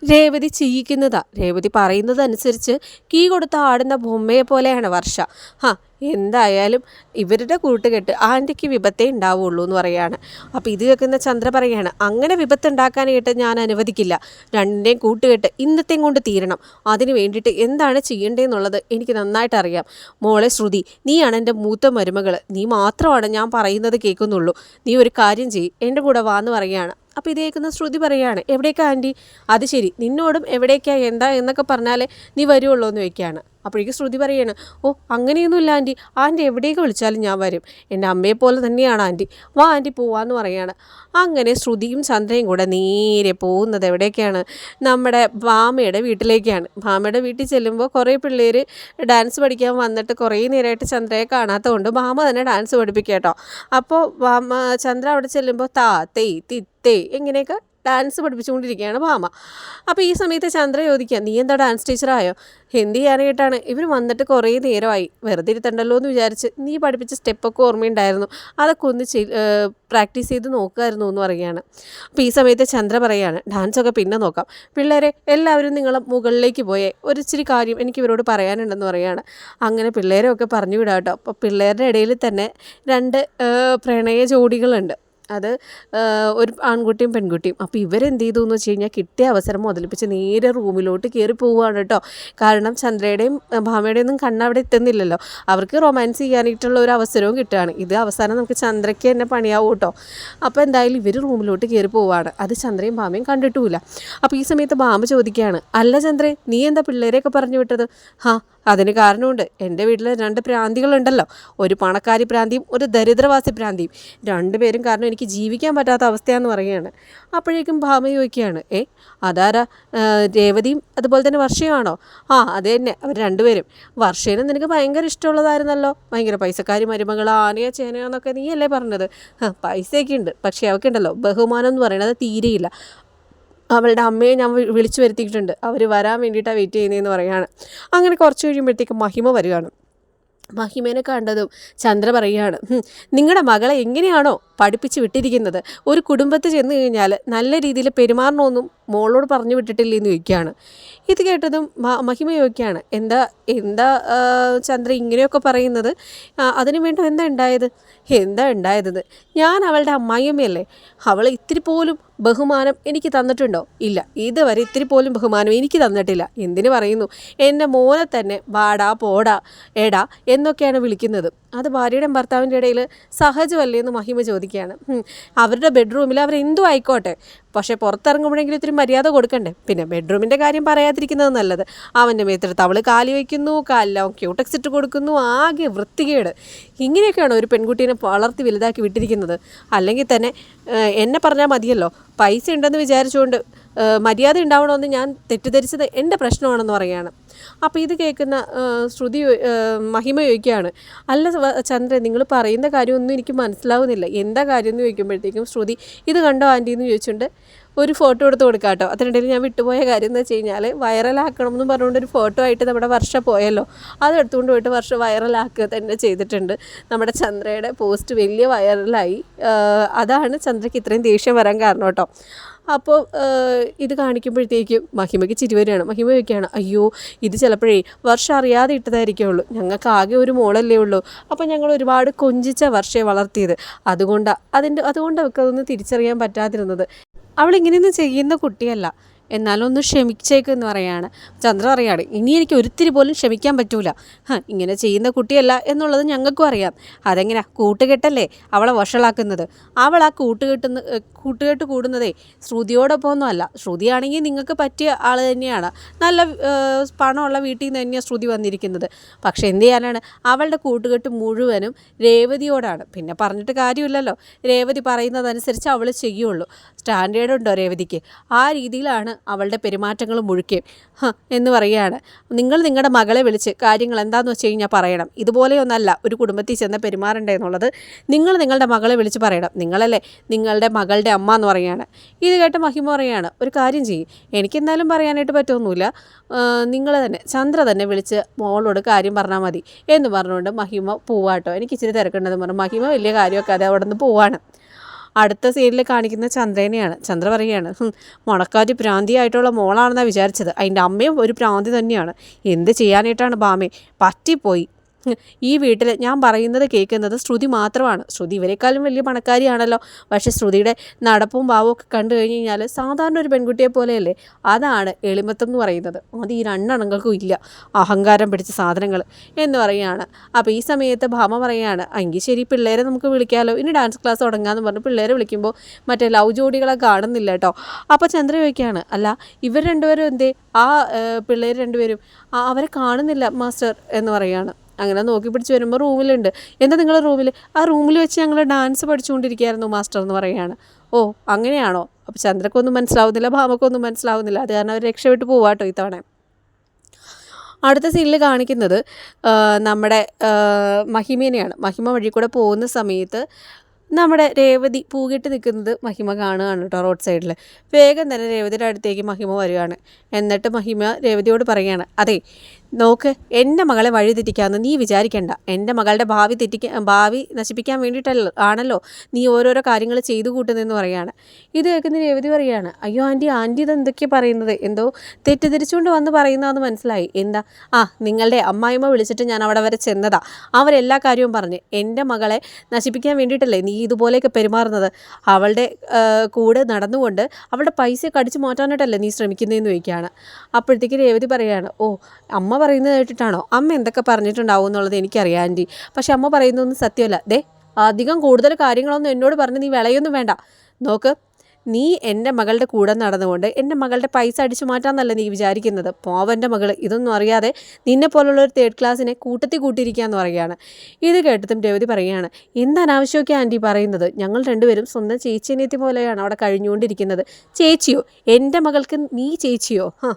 A: രേവതി ചെയ്യിക്കുന്നതാ. രേവതി പറയുന്നതനുസരിച്ച് കീ കൊടുത്ത് ആടുന്ന ബൊമ്മയെ പോലെയാണ് വർഷ. ഹാ എന്തായാലും ഇവരുടെ കൂട്ടുകെട്ട് ആന്റിക്ക് വിപത്തേ ഉണ്ടാവുള്ളൂ എന്ന് പറയുകയാണ്. അപ്പോൾ ഇത് കേൾക്കുന്ന ചന്ദ്ര പറയുകയാണ് അങ്ങനെ വിപത്ത് ഉണ്ടാക്കാനായിട്ട് ഞാൻ അനുവദിക്കില്ല. രണ്ടിന്റെയും കൂട്ടുകെട്ട് ഇന്നത്തെയും കൊണ്ട് തീരണം. അതിന് വേണ്ടിയിട്ട് എന്താണ് ചെയ്യേണ്ടതെന്നുള്ളത് എനിക്ക് നന്നായിട്ട് അറിയാം. മോളെ ശ്രുതി നീയാണ് എന്റെ മൂത്ത മരുമകൾ നീ മാത്രമാണ് ഞാൻ പറയുന്നത് കേൾക്കുന്നുള്ളൂ. നീ ഒരു കാര്യം ചെയ്യ് എന്റെ കൂടെ വാന്ന് പറയുകയാണ്. അപ്പോൾ ഇത് കേൾക്കുന്ന ശ്രുതി പറയുകയാണ് എവിടേക്കാ ആന്റി അത് ശരി നിന്നോടും എവിടേക്കാ എന്താ എന്നൊക്കെ പറഞ്ഞാലേ നീ വരുവുള്ളൂ എന്ന് വെക്കുകയാണ് അപ്പോഴേക്കും ശ്രുതി പറയാണ് ഓ അങ്ങനെയൊന്നുമില്ല ആന്റി. ആന്റി എവിടേക്ക് വിളിച്ചാലും ഞാൻ വരും. എന്റെ അമ്മയെ പോലെ തന്നെയാണ് ആന്റി. വാ ആന്റി പോവാന്ന് പറയാണ്. അങ്ങനെ ശ്രുതിയും ചന്ദ്രയും കൂടെ നേരെ പോകുന്നത് എവിടേക്കാണ്? നമ്മുടെ ഭാമയുടെ വീട്ടിലേക്കാണ്. ഭാമയുടെ വീട്ടിൽ ചെല്ലുമ്പോൾ കുറേ പിള്ളേർ ഡാൻസ് പഠിക്കാൻ വന്നിട്ട് കുറേ നേരമായിട്ട് ചന്ദ്രയെ കാണാത്തതുകൊണ്ട് ഭാമ തന്നെ ഡാൻസ് പഠിപ്പിക്കാം കേട്ടോ. അപ്പോൾ ഭാമ ചന്ദ്ര അവിടെ ചെല്ലുമ്പോൾ താ തേ തി തേ ഇങ്ങനെയൊക്കെ ഡാൻസ് പഠിപ്പിച്ചുകൊണ്ടിരിക്കുകയാണ് ഭാമ. അപ്പോൾ ഈ സമയത്ത് ചന്ദ്ര ചോദിക്കുക നീ എന്താ ഡാൻസ് ടീച്ചറായോ? എന്ത് ചെയ്യാനായിട്ടാണ് ഇവർ വന്നിട്ട് കുറേ നേരമായി. വെറുതെ ഇരുത്തണ്ടല്ലോ എന്ന് വിചാരിച്ച് നീ പഠിപ്പിച്ച സ്റ്റെപ്പൊക്കെ ഓർമ്മയുണ്ടായിരുന്നു. അതൊക്കെ ഒന്ന് പ്രാക്ടീസ് ചെയ്ത് നോക്കുമായിരുന്നു എന്ന് പറയുകയാണ്. അപ്പോൾ ഈ സമയത്ത് ചന്ദ്ര പറയാണ് ഡാൻസൊക്കെ പിന്നെ നോക്കാം. പിള്ളേരെ എല്ലാവരും നിങ്ങൾ മുകളിലേക്ക് പോയേ. ഒരിച്ചിരി കാര്യം എനിക്ക് ഇവരോട് പറയാനുണ്ടെന്ന് പറയുകയാണ്. അങ്ങനെ പിള്ളേരെയൊക്കെ പറഞ്ഞു വിടാം കേട്ടോ അപ്പോൾ പിള്ളേരുടെ ഇടയിൽ തന്നെ രണ്ട് പ്രണയ ജോഡികളുണ്ട്. അത് ഒരു ആൺകുട്ടിയും പെൺകുട്ടിയും. അപ്പോൾ ഇവരെന്ത് ചെയ്തു എന്ന് വെച്ച് കഴിഞ്ഞാൽ കിട്ടിയ അവസരം മുതലിപ്പിച്ച് നേരെ റൂമിലോട്ട് കയറി പോവുകയാണ് കേട്ടോ. കാരണം ചന്ദ്രയുടെയും ഭാമയുടെയും ഒന്നും കണ്ണവിടെ എത്തുന്നില്ലല്ലോ. അവർക്ക് റൊമാൻസ് ചെയ്യാനായിട്ടുള്ള ഒരു അവസരവും കിട്ടുകയാണ്. ഇത് അവസാനം നമുക്ക് ചന്ദ്രയ്ക്ക് തന്നെ പണിയാവും കേട്ടോ. അപ്പോൾ എന്തായാലും ഇവർ റൂമിലോട്ട് കയറി പോവുകയാണ് അത് ചന്ദ്രയും ഭാമയും കണ്ടിട്ടുമില്ല. അപ്പോൾ ഈ സമയത്ത് ഭാമ ചോദിക്കുകയാണ് അല്ല ചന്ദ്രേ നീ എന്താ പിള്ളേരെയൊക്കെ പറഞ്ഞു വിട്ടത്? ഹാ അതിന് കാരണമുണ്ട്. എന്റെ വീട്ടിൽ രണ്ട് പ്രാന്തികളുണ്ടല്ലോ. ഒരു പണക്കാരി പ്രാന്തിയും ഒരു ദരിദ്രവാസി പ്രാന്തിയും. രണ്ടുപേരും കാരണം എനിക്ക് ജീവിക്കാൻ പറ്റാത്ത അവസ്ഥയെന്ന് പറയുകയാണ്. അപ്പോഴേക്കും ഭാമ ചോദിക്കുകയാണ് ഏ അതാരാ? രേവതിയും അതുപോലെ തന്നെ വർഷയുമാണോ? ആ അത് തന്നെ അവർ രണ്ടുപേരും. വർഷേനും നിനക്ക് ഭയങ്കര ഇഷ്ടമുള്ളതായിരുന്നല്ലോ. ഭയങ്കര പൈസക്കാരി മരുമകൾ ആനയോ ചേനയോ എന്നൊക്കെ നീയല്ലേ പറഞ്ഞത്? പൈസയൊക്കെ ഉണ്ട്. പക്ഷേ അവൾക്കുണ്ടല്ലോ ബഹുമാനം എന്ന് പറയുന്നത് തീരെയില്ല. അവളുടെ അമ്മയെ ഞാൻ വിളിച്ചു വരുത്തിയിട്ടുണ്ട്. അവർ വരാൻ വേണ്ടിയിട്ടാണ് വെയിറ്റ് ചെയ്യുന്നതെന്ന് പറയുകയാണ് അങ്ങനെ കുറച്ച് കഴിയുമ്പോഴത്തേക്ക് മഹിമ വരികയാണ് മഹിമേനെ കണ്ടതും ചന്ദ്ര പറയുകയാണ് നിങ്ങളുടെ മകളെ എങ്ങനെയാണോ പഠിപ്പിച്ച് വിട്ടിരിക്കുന്നത്. ഒരു കുടുംബത്തിൽ ചെന്ന് കഴിഞ്ഞാൽ നല്ല രീതിയിൽ പെരുമാറണമെന്നും മോളോട് പറഞ്ഞു വിട്ടിട്ടില്ല എന്ന് ചോദിക്കുകയാണ്. ഇത് കേട്ടതും മഹിമ ചോദിക്കുകയാണ് എന്താ എന്താ ചന്ദ്ര ഇങ്ങനെയൊക്കെ പറയുന്നത്? അതിനു വേണ്ടി എന്താ ഉണ്ടായത്? എന്താ ഉണ്ടായത്? ഞാൻ അവളുടെ അമ്മായിയമ്മയല്ലേ? അവൾ ഇത്തിരി പോലും ബഹുമാനം എനിക്ക് തന്നിട്ടുണ്ടോ? ഇല്ല ഇതുവരെ ഇത്തിരി പോലും ബഹുമാനം എനിക്ക് തന്നിട്ടില്ല. എന്തിനു പറയുന്നു? എന്റെ മോനെ തന്നെ വാടാ പോടാ എടാ എന്നൊക്കെയാണ് വിളിക്കുന്നത്. അത് ഭാര്യയുടെയും ഭർത്താവിന്റെ ഇടയിൽ സഹജമല്ലേ എന്ന് മഹിമ ചോദിക്കുകയാണ്. അവരുടെ ബെഡ്റൂമിൽ അവരെന്തും ആയിക്കോട്ടെ. പക്ഷേ പുറത്തിറങ്ങുമ്പോഴെങ്കിലും ഇത്തിരി മര്യാദ കൊടുക്കണ്ടേ. പിന്നെ ബെഡ്റൂമിന്റെ കാര്യം പറയാതിരിക്കുന്നത് നല്ലത്. അവന്റെ മേത്തിട്ട് അവൾ കാലി വയ്ക്കുന്നു കാലിലാവും ക്യൂട്ടക്സ് ഇട്ട് കൊടുക്കുന്നു ആകെ വൃത്തികേട്. ഇങ്ങനെയൊക്കെയാണ് ഒരു പെൺകുട്ടീനെ വളർത്തി വലുതാക്കി വിട്ടിരിക്കുന്നത്? അല്ലെങ്കിൽ തന്നെ എന്നെ പറഞ്ഞാൽ മതിയല്ലോ. പൈസ ഉണ്ടെന്ന് വിചാരിച്ചുകൊണ്ട് മര്യാദ ഉണ്ടാവണമെന്ന് ഞാൻ തെറ്റിദ്ധരിച്ചത് എന്റെ പ്രശ്നമാണെന്ന് പറയുകയാണ്. അപ്പോൾ ഇത് കേൾക്കുന്ന ശ്രുതി മഹിമ ചോദിക്കുകയാണ്. അല്ല ചന്ദ്രൻ നിങ്ങൾ പറയുന്ന കാര്യമൊന്നും എനിക്ക് മനസ്സിലാവുന്നില്ല. എന്താ കാര്യം എന്ന് ചോദിക്കുമ്പോഴത്തേക്കും ശ്രുതി ഇത് കണ്ടോ ആന്റി എന്ന് ചോദിച്ചുകൊണ്ട് ഒരു ഫോട്ടോ എടുത്ത് കൊടുക്കാം കേട്ടോ. അതിനിടയിൽ ഞാൻ വിട്ടുപോയ കാര്യം എന്ന് വെച്ച് കഴിഞ്ഞാൽ വൈറലാക്കണം എന്ന് പറഞ്ഞുകൊണ്ട് ഒരു ഫോട്ടോ ആയിട്ട് നമ്മുടെ വർഷ പോയല്ലോ. അത് എടുത്തുകൊണ്ട് പോയിട്ട് വർഷം വൈറലാക്കുക തന്നെ ചെയ്തിട്ടുണ്ട്. നമ്മുടെ ചന്ദ്രയുടെ പോസ്റ്റ് വലിയ വൈറലായി. അതാണ് ചന്ദ്രയ്ക്ക് ഇത്രയും ദേഷ്യം വരാൻ കാരണം കേട്ടോ. അപ്പോൾ ഇത് കാണിക്കുമ്പോഴത്തേക്കും മഹിമയ്ക്ക് ചിരി വരികയാണ്. മഹിമ ചോദിക്കുകയാണ് അയ്യോ ഇത് ചിലപ്പോഴേ വർഷം അറിയാതെ ഇട്ടതായിരിക്കുള്ളൂ. ഞങ്ങൾക്ക് ആകെ ഒരു മോളല്ലേ ഉള്ളൂ. അപ്പോൾ ഞങ്ങൾ ഒരുപാട് കൊഞ്ചിച്ച വർഷയെ വളർത്തിയത്. അതുകൊണ്ടാണ് അതിന്റെ അതുകൊണ്ട് അവൾക്ക് അതൊന്നും തിരിച്ചറിയാൻ പറ്റാതിരുന്നത്. അവൾ ഇങ്ങനെയൊന്നും ചെയ്യുന്ന കുട്ടിയല്ല. എന്നാലും ഒന്ന് ക്ഷമിച്ചേക്കെന്ന് പറയാണ്. ചന്ദ്ര അറിയാണ് ഇനി എനിക്ക് ഒരിത്തിരി പോലും ക്ഷമിക്കാൻ പറ്റൂല. ഇങ്ങനെ ചെയ്യുന്ന കുട്ടിയല്ല എന്നുള്ളത് ഞങ്ങൾക്കും അറിയാം. അതെങ്ങനെയാ കൂട്ടുകെട്ടല്ലേ അവളെ വഷളാക്കുന്നത്? അവൾ ആ കൂട്ടുകെട്ടുന്ന കൂട്ടുകെട്ട് കൂടുന്നതേ ശ്രുതിയോടൊപ്പം ഒന്നും അല്ല. ശ്രുതിയാണെങ്കിൽ നിങ്ങൾക്ക് പറ്റിയ ആൾ തന്നെയാണ്. നല്ല പണമുള്ള വീട്ടിൽ നിന്ന് തന്നെയാണ് ശ്രുതി വന്നിരിക്കുന്നത്. പക്ഷെ എന്ത് ചെയ്യാനാണ്? അവളുടെ കൂട്ടുകെട്ട് മുഴുവനും രേവതിയോടാണ്. പിന്നെ പറഞ്ഞിട്ട് കാര്യമില്ലല്ലോ. രേവതി പറയുന്നതനുസരിച്ച് അവൾ ചെയ്യുള്ളൂ. സ്റ്റാൻഡേർഡ് ഉണ്ടോ രേവതിക്ക്? ആ രീതിയിലാണ് അവളുടെ പെരുമാറ്റങ്ങളും മുഴുക്കി. എന്ന് പറയുകയാണ്. നിങ്ങൾ നിങ്ങളുടെ മകളെ വിളിച്ച് കാര്യങ്ങൾ എന്താണെന്ന് വെച്ച് കഴിഞ്ഞാൽ പറയണം. ഇതുപോലെയൊന്നല്ല ഒരു കുടുംബത്തിൽ ചെന്ന് പെരുമാറണ്ടേ എന്നുള്ളത് നിങ്ങൾ നിങ്ങളുടെ മകളെ വിളിച്ച് പറയണം. നിങ്ങളല്ലേ നിങ്ങളുടെ മകളുടെ അമ്മ എന്ന് പറയുകയാണ്. ഇത് കേട്ട് മഹിമ പറയുകയാണ് ഒരു കാര്യം ചെയ്യും. എനിക്കെന്തായാലും പറയാനായിട്ട് പറ്റുമൊന്നുമില്ല നിങ്ങൾ തന്നെ ചന്ദ്ര തന്നെ വിളിച്ച് മോളോട് കാര്യം പറഞ്ഞാൽ മതി. എന്ന് പറഞ്ഞുകൊണ്ട് മഹിമ പോവാട്ടോ എനിക്ക് ഇച്ചിരി തിരക്കുണ്ടെന്ന് പറഞ്ഞു. മഹിമ വലിയ കാര്യമൊക്കെ അത് അവിടെ നിന്ന് പോവാണ്. അടുത്ത സീനിൽ കാണിക്കുന്ന ചന്ദ്രനെയാണ്. ചന്ദ്ര പറയുകയാണ് മുണക്കാറ്റ് പ്രാന്തിയായിട്ടുള്ള മോളാണെന്നാണ് വിചാരിച്ചത്. അതിന്റെ അമ്മയും ഒരു പ്രാന്തി തന്നെയാണ്. എന്ത് ചെയ്യാനായിട്ടാണ് ബാമേ? പറ്റിപ്പോയി. ഈ വീട്ടിൽ ഞാൻ പറയുന്നത് കേൾക്കുന്നത് ശ്രുതി മാത്രമാണ്. ശ്രുതി ഇവരെക്കാളും വലിയ പണക്കാരിയാണല്ലോ. പക്ഷേ ശ്രുതിയുടെ നടപ്പും ഭാവവും ഒക്കെ കണ്ടു കഴിഞ്ഞ് കഴിഞ്ഞാൽ സാധാരണ ഒരു പെൺകുട്ടിയെ പോലെയല്ലേ? അതാണ് എളിമത്തം എന്ന് പറയുന്നത്. അത് ഈ രണ്ടെണ്ണങ്ങൾക്കും ഇല്ല. അഹങ്കാരം പിടിച്ച സാധനങ്ങൾ എന്ന് പറയുകയാണ്. അപ്പോൾ ഈ സമയത്ത് ഭാമ പറയുകയാണ് എങ്കിൽ ശരി പിള്ളേരെ നമുക്ക് വിളിക്കാമല്ലോ ഇനി ഡാൻസ് ക്ലാസ് തുടങ്ങാമെന്ന് പറഞ്ഞ് പിള്ളേരെ വിളിക്കുമ്പോൾ മറ്റേ ലവ് ജോഡികളെ കാണുന്നില്ല കേട്ടോ. അപ്പോൾ ചന്ദ്ര ചോദിക്കുകയാണ് അല്ല ഇവർ രണ്ടുപേരും എന്തേ? ആ പിള്ളേർ രണ്ടുപേരും? അവരെ കാണുന്നില്ല മാസ്റ്റർ എന്ന് പറയുകയാണ്. അങ്ങനെ നോക്കി പിടിച്ച് വരുമ്പോൾ റൂമിലുണ്ട്. എന്താ നിങ്ങളുടെ റൂമിൽ ആ റൂമിൽ വെച്ച് ഞങ്ങൾ ഡാൻസ് പഠിച്ചുകൊണ്ടിരിക്കുകയായിരുന്നു മാസ്റ്റർ എന്ന് പറയുകയാണ്. ഓ അങ്ങനെയാണോ? അപ്പോൾ ചന്ദ്രക്കൊന്നും മനസ്സിലാവുന്നില്ല ഭാമക്കൊന്നും മനസ്സിലാവുന്നില്ല. അത് കാരണം അവർ രക്ഷപ്പെട്ട് പോവാട്ടോ ഇത്തവണ. അടുത്ത സീനിൽ കാണിക്കുന്നത് നമ്മുടെ മഹിമേനെയാണ്. മഹിമ വഴി കൂടെ പോകുന്ന സമയത്ത് നമ്മുടെ രേവതി പൂകിട്ട് നിൽക്കുന്നത് മഹിമ കാണുകയാണ് കേട്ടോ റോഡ് സൈഡിൽ വേഗം തന്നെ രേവതിയുടെ അടുത്തേക്ക് മഹിമ വരികയാണ്. എന്നിട്ട് മഹിമ രേവതിയോട് പറയുകയാണ് അതെ നോക്ക് എന്റെ മകളെ വഴി തെറ്റിക്കാമെന്ന് നീ വിചാരിക്കണ്ട. എന്റെ മകളുടെ ഭാവി തെറ്റിക്ക ഭാവി നശിപ്പിക്കാൻ വേണ്ടിയിട്ടല്ല ആണല്ലോ നീ ഓരോരോ കാര്യങ്ങൾ ചെയ്തു കൂട്ടുന്നതെന്ന് പറയാണ്. ഇത് കേൾക്കുന്ന രേവതി പറയാണ് അയ്യോ ആന്റി ആന്റി ഇത് എന്തൊക്കെയാണ് പറയുന്നത്? എന്തോ തെറ്റിദ്ധരിച്ചുകൊണ്ട് വന്ന് പറയുന്നതെന്ന് മനസ്സിലായി. എന്താ? ആ നിങ്ങളുടെ അമ്മായിമ്മ വിളിച്ചിട്ട് ഞാൻ അവിടെ വരെ ചെന്നതാ. അവരെല്ലാ കാര്യവും പറഞ്ഞ് എന്റെ മകളെ നശിപ്പിക്കാൻ വേണ്ടിയിട്ടല്ലേ നീ ഇതുപോലെയൊക്കെ പെരുമാറുന്നത്? അവളുടെ കൂടെ നടന്നുകൊണ്ട് അവളുടെ പൈസ കടിച്ചു മാറ്റാനായിട്ടല്ലേ നീ ശ്രമിക്കുന്നതെന്ന് ചോദിക്കുകയാണ് അപ്പോഴത്തേക്ക് രേവതി പറയാണ് ഓ അമ്മ പറയുന്നത് കേട്ടിട്ടാണോ? അമ്മ എന്തൊക്കെ പറഞ്ഞിട്ടുണ്ടാവും എന്നുള്ളത് എനിക്കറിയാം പക്ഷെ അമ്മ പറയുന്നതൊന്നും സത്യമല്ല. ദേ അധികം കൂടുതൽ കാര്യങ്ങളൊന്നും എന്നോട് പറഞ്ഞ് നീ വിളയൊന്നും വേണ്ട. നോക്ക് നീ എന്റെ മകളുടെ കൂടെ നടന്നുകൊണ്ട് എന്റെ മകളുടെ പൈസ അടിച്ചു മാറ്റാമെന്നല്ല നീ വിചാരിക്കുന്നത്? പോവന്റെ മകൾ ഇതൊന്നും അറിയാതെ നിന്നെ പോലുള്ള ഒരു തേർഡ് ക്ലാസ്സിനെ കൂട്ടത്തിൽ കൂട്ടിയിരിക്കുകയെന്ന് പറയുകയാണ്. ഇത് കേട്ടതും രവതി പറയുകയാണ് എന്ത് അനാവശ്യമൊക്കെ ആന്റി പറയുന്നത്? ഞങ്ങൾ രണ്ടുപേരും സ്വന്തം ചേച്ചിനെത്തി പോലെയാണ് അവിടെ കഴിഞ്ഞുകൊണ്ടിരിക്കുന്നത്. ചേച്ചിയോ? എന്റെ മകൾക്ക് നീ ചേച്ചിയോ? ആ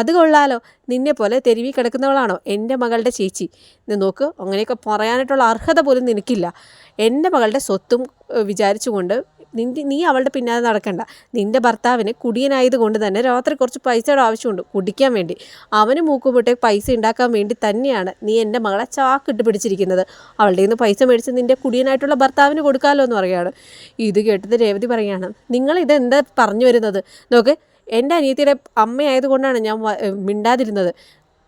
A: അത് കൊള്ളാലോ. നിന്നെ പോലെ തെരുവി കിടക്കുന്നവളാണോ എന്റെ മകളുടെ ചേച്ചി? നീ നോക്ക് അങ്ങനെയൊക്കെ പറയാനായിട്ടുള്ള അർഹത പോലും നിനക്കില്ല. എന്റെ മകളുടെ സ്വത്തും വിചാരിച്ചുകൊണ്ട് നിന്റെ നീ അവളുടെ പിന്നാലെ നടക്കണ്ട. നിന്റെ ഭർത്താവിന് കുടിയനായതുകൊണ്ട് തന്നെ രാത്രി കുറച്ച് പൈസയുടെ ആവശ്യമുണ്ട്. കുടിക്കാൻ വേണ്ടി. അവന് മൂക്കുപൊട്ടെ പൈസ ഉണ്ടാക്കാൻ വേണ്ടി തന്നെയാണ് നീ എന്റെ മകളെ ചാക്കിട്ട് പിടിച്ചിരിക്കുന്നത്. അവളുടെ നിന്ന് പൈസ മേടിച്ച് നിന്റെ കുടിയനായിട്ടുള്ള ഭർത്താവിന് കൊടുക്കാമല്ലോ എന്ന് പറയുകയാണ്. ഇത് കേട്ടത് രേവതി പറയുകയാണ് നിങ്ങൾ ഇതെന്താ പറഞ്ഞു വരുന്നത്? നോക്ക് എന്റെ അനിയത്തിയുടെ അമ്മയായതുകൊണ്ടാണ് ഞാൻ മിണ്ടാതിരുന്നത്.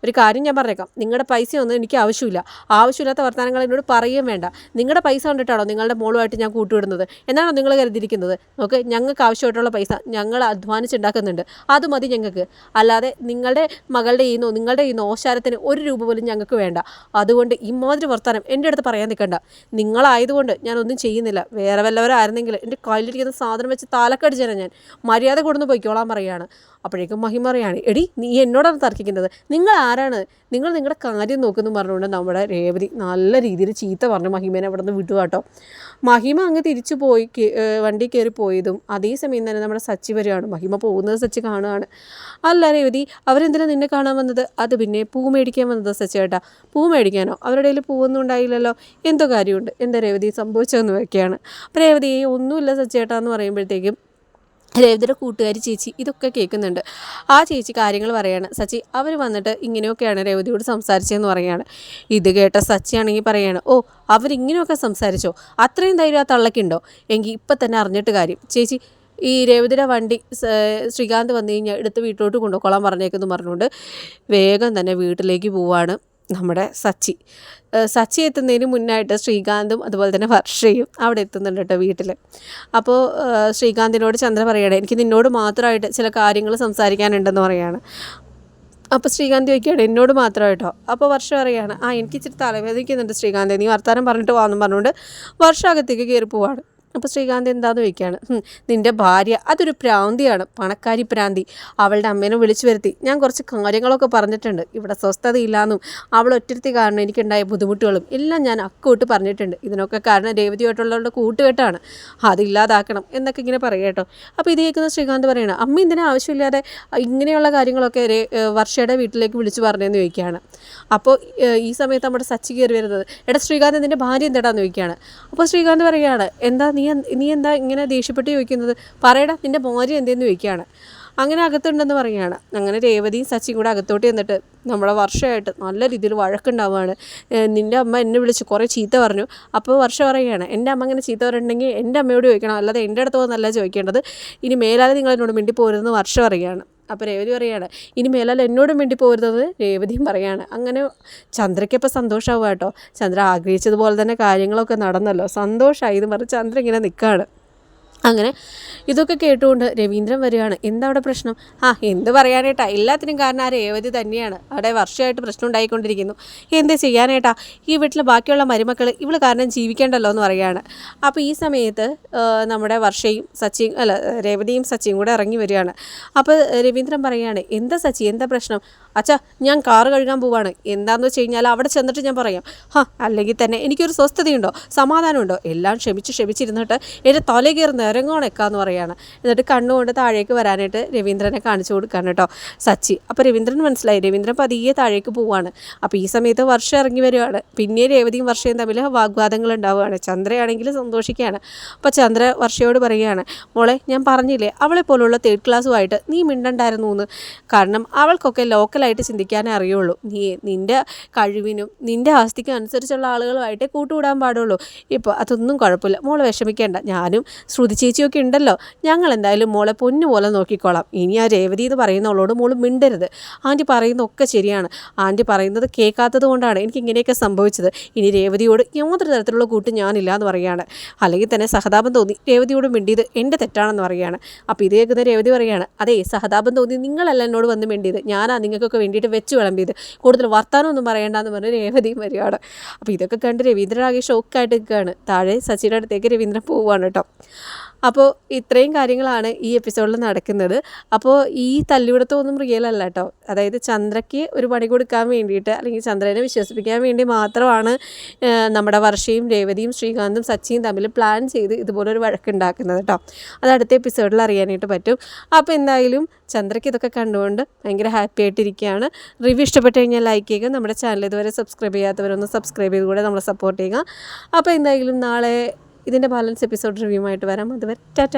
A: ഒരു കാര്യം ഞാൻ പറഞ്ഞേക്കാം. നിങ്ങളുടെ പൈസയൊന്നും എനിക്ക് ആവശ്യമില്ല. ആവശ്യമില്ലാത്ത വർത്തമാനങ്ങൾ എന്നോട് പറയുകയും വേണ്ട. നിങ്ങളുടെ പൈസ കണ്ടിട്ടാണോ നിങ്ങളുടെ മോളുമായിട്ട് ഞാൻ കൂട്ടുവിടുന്നത്? എന്നാണോ നിങ്ങൾ കരുതിയിരിക്കുന്നത്? ഓക്കെ ഞങ്ങൾക്ക് ആവശ്യമായിട്ടുള്ള പൈസ ഞങ്ങൾ അധ്വാനിച്ചുണ്ടാക്കുന്നുണ്ട്. അത് മതി ഞങ്ങൾക്ക്. അല്ലാതെ നിങ്ങളുടെ മകളുടെ ഈന്നോ നിങ്ങളുടെ ഈ നോശാരത്തിന് ഒരു രൂപ പോലും ഞങ്ങൾക്ക് വേണ്ട. അതുകൊണ്ട് ഇമാതിരി വർത്തമാനം എന്റെ അടുത്ത് പറയാൻ നിൽക്കണ്ട. നിങ്ങളായതുകൊണ്ട് ഞാനൊന്നും ചെയ്യുന്നില്ല. വേറെ വല്ലവരായിരുന്നെങ്കിൽ എന്റെ കയ്യിലിരിക്കുന്ന സാധനം വെച്ച് താലക്കടിച്ചേരാൻ ഞാൻ. മര്യാദ കൊടുന്ന് പോയിക്കോളാൻ പറയുകയാണ്. അപ്പോഴേക്കും മഹിമ പറയാണ് എടി നീ എന്നോടാണ് തർക്കിക്കുന്നത്? നിങ്ങൾ ആരാണ്? നിങ്ങൾ നിങ്ങളുടെ കാര്യം നോക്കുന്നു പറഞ്ഞുകൊണ്ട് നമ്മുടെ രേവതി നല്ല രീതിയിൽ ചീത്ത പറഞ്ഞു മഹിമേനെ അവിടെ നിന്ന് വിട്ടു കേട്ടോ മഹിമ അങ്ങ് തിരിച്ചു പോയി വണ്ടി കയറി പോയതും അതേസമയം തന്നെ നമ്മുടെ സച്ചി വരികയാണ്. മഹിമ പോകുന്നത് സച്ചി കാണുകയാണ് അല്ല രേവതി അവരെന്തിനാ നിന്നെ കാണാൻ വന്നത്? അത് പിന്നെ പൂ മേടിക്കാൻ വന്നത് സച്ചേട്ടാ പൂ മേടിക്കാനോ? അവരുടെ കയ്യിൽ പൂവൊന്നും ഉണ്ടായില്ലല്ലോ. എന്തോ കാര്യമുണ്ട്. എന്താ രേവതി സംഭവിച്ചതെന്ന് വയ്ക്കുകയാണ് അപ്പോൾ രേവതി ഒന്നുമില്ല സച്ചേട്ടാ എന്ന് പറയുമ്പോഴത്തേക്കും രേവതിയുടെ കൂട്ടുകാരി ചേച്ചി ഇതൊക്കെ കേൾക്കുന്നുണ്ട്. ആ ചേച്ചി കാര്യങ്ങൾ പറയാണ്. സച്ചി അവർ വന്നിട്ട് ഇങ്ങനെയൊക്കെയാണ് രേവതിയോട് സംസാരിച്ചതെന്ന് പറയാണ്. ഇത് കേട്ട സച്ചിയാണെങ്കിൽ പറയാണ് ഓ അവരിങ്ങനെയൊക്കെ സംസാരിച്ചോ? അത്രയും ധൈര്യം ആ തള്ളക്കുണ്ടോ എങ്കിൽ ഇപ്പം തന്നെ അറിഞ്ഞിട്ട് കാര്യം. ചേച്ചി ഈ രേവതിയുടെ വണ്ടി ശ്രീകാന്ത് വന്നു കഴിഞ്ഞാൽ എടുത്ത് വീട്ടിലോട്ട് കൊണ്ടുപോയിക്കോളാൻ പറഞ്ഞേക്കെന്ന് പറഞ്ഞുകൊണ്ട് വേഗം തന്നെ വീട്ടിലേക്ക് പോവാണ്. നമ്മുടെ സച്ചി. സച്ചി എത്തുന്നതിന് മുന്നായിട്ട് ശ്രീകാന്തും അതുപോലെ തന്നെ വർഷയും അവിടെ എത്തുന്നുണ്ട് കേട്ടോ വീട്ടിൽ അപ്പോൾ ശ്രീകാന്തിനോട് ചന്ദ്ര പറയണേ എനിക്ക് നിന്നോട് മാത്രമായിട്ട് ചില കാര്യങ്ങൾ സംസാരിക്കാനുണ്ടെന്ന് പറയാണ്. അപ്പോൾ ശ്രീകാന്ത് ചോദിക്കുകയാണ് എന്നോട് മാത്രമായിട്ടോ? അപ്പോൾ വർഷ പറയാണ് ആ എനിക്ക് ഇച്ചിരി തലവേദനിക്കുന്നുണ്ട് ശ്രീകാന്ത് നീ വർത്താനം പറഞ്ഞിട്ട് വാന്നും പറഞ്ഞുകൊണ്ട് വർഷ അകത്തേക്ക് കയറി പോവാണ്. അപ്പോൾ ശ്രീകാന്ത് എന്താന്ന് ചോദിക്കുകയാണ് "ഹും, നിന്റെ ഭാര്യ അതൊരു പ്രാന്തിയാണ് പണക്കാരി പ്രാന്തി അവളുടെ അമ്മേനെ വിളിച്ചു വരുത്തി. ഞാൻ കുറച്ച് കാര്യങ്ങളൊക്കെ പറഞ്ഞിട്ടുണ്ട്. ഇവിടെ സ്വസ്ഥതയില്ലാന്നും അവൾ ഒറ്റരുത്തി കാരണം എനിക്കുണ്ടായ ബുദ്ധിമുട്ടുകളും എല്ലാം ഞാൻ അക്കോട്ട് പറഞ്ഞിട്ടുണ്ട്. ഇതിനൊക്കെ കാരണം രേവതിയായിട്ടുള്ളവളുടെ കൂട്ടുകെട്ടാണ്. അതില്ലാതാക്കണം എന്നൊക്കെ ഇങ്ങനെ പറയട്ടോ അപ്പോൾ ഇത് കേൾക്കുന്ന ശ്രീകാന്ത് പറയണം അമ്മ എന്തിനാ ആവശ്യമില്ലാതെ ഇങ്ങനെയുള്ള കാര്യങ്ങളൊക്കെ വർഷയുടെ വീട്ടിലേക്ക് വിളിച്ചു പറഞ്ഞതെന്ന് ചോദിക്കുകയാണ്. അപ്പോൾ ഈ സമയത്ത് നമ്മുടെ സച്ചി കയറി വരുന്നത് എടാ ശ്രീകാന്ത് നിന്റെ ഭാര്യ എന്താടാന്ന് ചോദിക്കുകയാണ്. അപ്പോൾ ശ്രീകാന്ത് പറയുകയാണ് എന്താ നീ നീ എന്താ ഇങ്ങനെ ദേഷ്യപ്പെട്ട് ചോദിക്കുന്നത്? പറയടാ നിന്റെ ഭാര്യ എന്തേന്ന് ചോദിക്കുകയാണ്. അങ്ങനെ അകത്തുണ്ടെന്ന് പറയുകയാണ്. അങ്ങനെ രേവതിയും സച്ചിയും കൂടെ അകത്തോട്ട് ചെന്നിട്ട് നമ്മളെ വർഷമായിട്ട് നല്ല രീതിയിൽ വഴക്കുണ്ടാവുകയാണ്. നിന്റെ അമ്മ എന്നെ വിളിച്ച് കുറേ ചീത്ത പറഞ്ഞു. അപ്പോൾ വർഷം പറയുകയാണ് എന്റെ അമ്മ അങ്ങനെ ചീത്ത പറഞ്ഞിട്ടുണ്ടെങ്കിൽ എന്റെ അമ്മയോട് ചോദിക്കണം. അല്ലാതെ എന്റെ അടുത്ത് വന്നല്ല ചോദിക്കേണ്ടത്. ഇനി മേലാതെ നിങ്ങൾ എന്നോട് മിണ്ടി പോരുതെന്ന് വർഷം പറയുകയാണ്. അപ്പോൾ രേവതി പറയാണ് ഇനി മേലാൽ എന്നോടും വേണ്ടി പോരുതെന്ന് രേവതിയും പറയാണ്. അങ്ങനെ ചന്ദ്രയ്ക്കപ്പോൾ സന്തോഷമാവുക കേട്ടോ. ചന്ദ്ര ആഗ്രഹിച്ചതുപോലെ തന്നെ കാര്യങ്ങളൊക്കെ നടന്നല്ലോ. സന്തോഷമായി എന്ന് പറഞ്ഞ് ചന്ദ്ര ഇങ്ങനെ നിൽക്കുകയാണ് അങ്ങനെ ഇതൊക്കെ കേട്ടുകൊണ്ട് രവീന്ദ്രൻ വരികയാണ്. എന്താ അവിടെ പ്രശ്നം? ആ എന്ത് പറയാനേട്ടാ? എല്ലാത്തിനും കാരണം ആ രേവതി തന്നെയാണ്. അവിടെ വർഷമായിട്ട് പ്രശ്നം ഉണ്ടായിക്കൊണ്ടിരിക്കുന്നു. എന്ത് ചെയ്യാനേട്ടാ? ഈ വീട്ടിലെ ബാക്കിയുള്ള മരുമക്കൾ ഇവൾ കാരണം ജീവിക്കേണ്ടല്ലോ എന്ന് പറയുകയാണ്. അപ്പോൾ ഈ സമയത്ത് നമ്മുടെ വർഷയും സച്ചിയും അല്ല രേവതിയും സച്ചിയും കൂടെ ഇറങ്ങി വരികയാണ്. അപ്പോൾ രവീന്ദ്രൻ പറയുകയാണ് എന്താ സച്ചി? എന്താ പ്രശ്നം? അച്ഛാ ഞാൻ കാറ് കഴുകാൻ പോവാണ്. എന്താണെന്ന് വെച്ച് കഴിഞ്ഞാൽ അവിടെ ചെന്നിട്ട് ഞാൻ പറയാം ഹാ അല്ലെങ്കിൽ തന്നെ എനിക്കൊരു സ്വസ്ഥതയുണ്ടോ? സമാധാനമുണ്ടോ? എല്ലാം ക്ഷമിച്ച് ക്ഷമിച്ചിരുന്നിട്ട് എന്റെ തല കയറി നിരങ്ങോണേക്കാന്ന് പറയാണ്. എന്നിട്ട് കണ്ണുകൊണ്ട് താഴേക്ക് വരാനായിട്ട് രവീന്ദ്രനെ കാണിച്ചു കൊടുക്കാണ് കേട്ടോ സച്ചി. അപ്പോൾ രവീന്ദ്രൻ മനസ്സിലായി രവീന്ദ്രൻ പതിയെ താഴേക്ക് പോവാണ്. അപ്പോൾ ഈ സമയത്ത് വർഷം ഇറങ്ങി വരികയാണ് പിന്നെ രേവതിയും വർഷയും തമ്മിൽ വാഗ്വാദങ്ങൾ ഉണ്ടാവുകയാണ് ചന്ദ്രയാണെങ്കിൽ സന്തോഷിക്കുകയാണ്. അപ്പോൾ ചന്ദ്ര വർഷയോട് പറയുകയാണ് മോളെ ഞാൻ പറഞ്ഞില്ലേ അവളെ പോലുള്ള തേർഡ് ക്ലാസ്സുമായിട്ട് നീ മിണ്ടണ്ടായിരുന്നു എന്ന് കാരണം അവൾക്കൊക്കെ ലോക്കൽ സിമ്പിളായിട്ട് ചിന്തിക്കാനേ അറിയുള്ളൂ. നീ നിന്റെ കഴിവിനും നിന്റെ ആസ്തിക്കും അനുസരിച്ചുള്ള ആളുകളുമായിട്ടേ കൂട്ടുകൂടാൻ പാടുള്ളൂ. ഇപ്പോൾ അതൊന്നും കുഴപ്പമില്ല. മോളെ വിഷമിക്കേണ്ട. ഞാനും ശ്രുതി ചേച്ചിയൊക്കെ ഉണ്ടല്ലോ. ഞങ്ങൾ എന്തായാലും മോളെ പൊന്നുപോലെ നോക്കിക്കോളാം. ഇനി ആ രേവതി എന്ന് പറയുന്നവളോട് മോൾ മിണ്ടരുത്. ആന്റി പറയുന്നതൊക്കെ ശരിയാണ്. ആന്റി പറയുന്നത് കേൾക്കാത്തത് കൊണ്ടാണ് എനിക്ക് ഇങ്ങനെയൊക്കെ സംഭവിച്ചത്. ഇനി രേവതിയോട് യാതൊരു തരത്തിലുള്ള കൂട്ട് ഞാനില്ല എന്ന് പറയുകയാണ് അല്ലെങ്കിൽ തന്നെ സഹതാപം തോന്നി രേവതിയോട് മിണ്ടിയത് എന്റെ തെറ്റാണെന്ന് പറയുകയാണ് അപ്പോൾ ഇത് കേൾക്കുന്ന രേവതി പറയുകയാണ് അതേ സഹതാപം തോന്നി നിങ്ങളല്ല എന്നോട് വന്ന് മിണ്ടിയത്. ഞാനാ നിങ്ങൾക്കൊക്കെ വേണ്ടിയിട്ട് വെച്ച് വിളമ്പിയത്. കൂടുതൽ വർത്താനമൊന്നും പറയേണ്ടെന്ന് പറഞ്ഞ് രേവതിയും വരികയാണ് അപ്പോൾ ഇതൊക്കെ കണ്ട് രവീന്ദ്രൻ ആകെ ഷോക്കായിട്ട് നിൽക്കുകയാണ് താഴെ സച്ചിയുടെ അടുത്തേക്ക് രവീന്ദ്രൻ പോവുകയാണ് കേട്ടോ. അപ്പോൾ ഇത്രയും കാര്യങ്ങളാണ് ഈ എപ്പിസോഡിൽ നടക്കുന്നത്. അപ്പോൾ ഈ തല്ലിവിടത്തൊന്നും റിയൽ അല്ല കേട്ടോ. അതായത് ചന്ദ്രയ്ക്ക് ഒരു പണി കൊടുക്കാൻ വേണ്ടിയിട്ട് അല്ലെങ്കിൽ ചന്ദ്രനെ വിശ്വസിപ്പിക്കാൻ വേണ്ടി മാത്രമാണ് നമ്മുടെ വർഷയും രേവതിയും ശ്രീകാന്തും സച്ചിയും തമ്മിൽ പ്ലാൻ ചെയ്ത് ഇതുപോലൊരു വഴക്കുണ്ടാക്കുന്നത് കേട്ടോ. അത് അടുത്ത എപ്പിസോഡിൽ അറിയാനായിട്ട് പറ്റും. അപ്പോൾ എന്തായാലും ചന്ദ്രയ്ക്ക് ഇതൊക്കെ കണ്ടുകൊണ്ട് ഭയങ്കര ഹാപ്പി ആയിട്ടിരിക്കുകയാണ് റിവ്യൂ ഇഷ്ടപ്പെട്ട് കഴിഞ്ഞാൽ ലൈക്ക് ചെയ്യുക. നമ്മുടെ ചാനൽ ഇതുവരെ സബ്സ്ക്രൈബ് ചെയ്യാത്തവരൊന്ന് സബ്സ്ക്രൈബ് ചെയ്ത് കൂടെ നമ്മളെ സപ്പോർട്ട് ചെയ്യുക. അപ്പോൾ എന്തായാലും നാളെ ഇതിന്റെ ബാലൻസ് എപ്പിസോഡ് റിവ്യൂമായിട്ട് വരാം. അതുവരെ ടാറ്റ.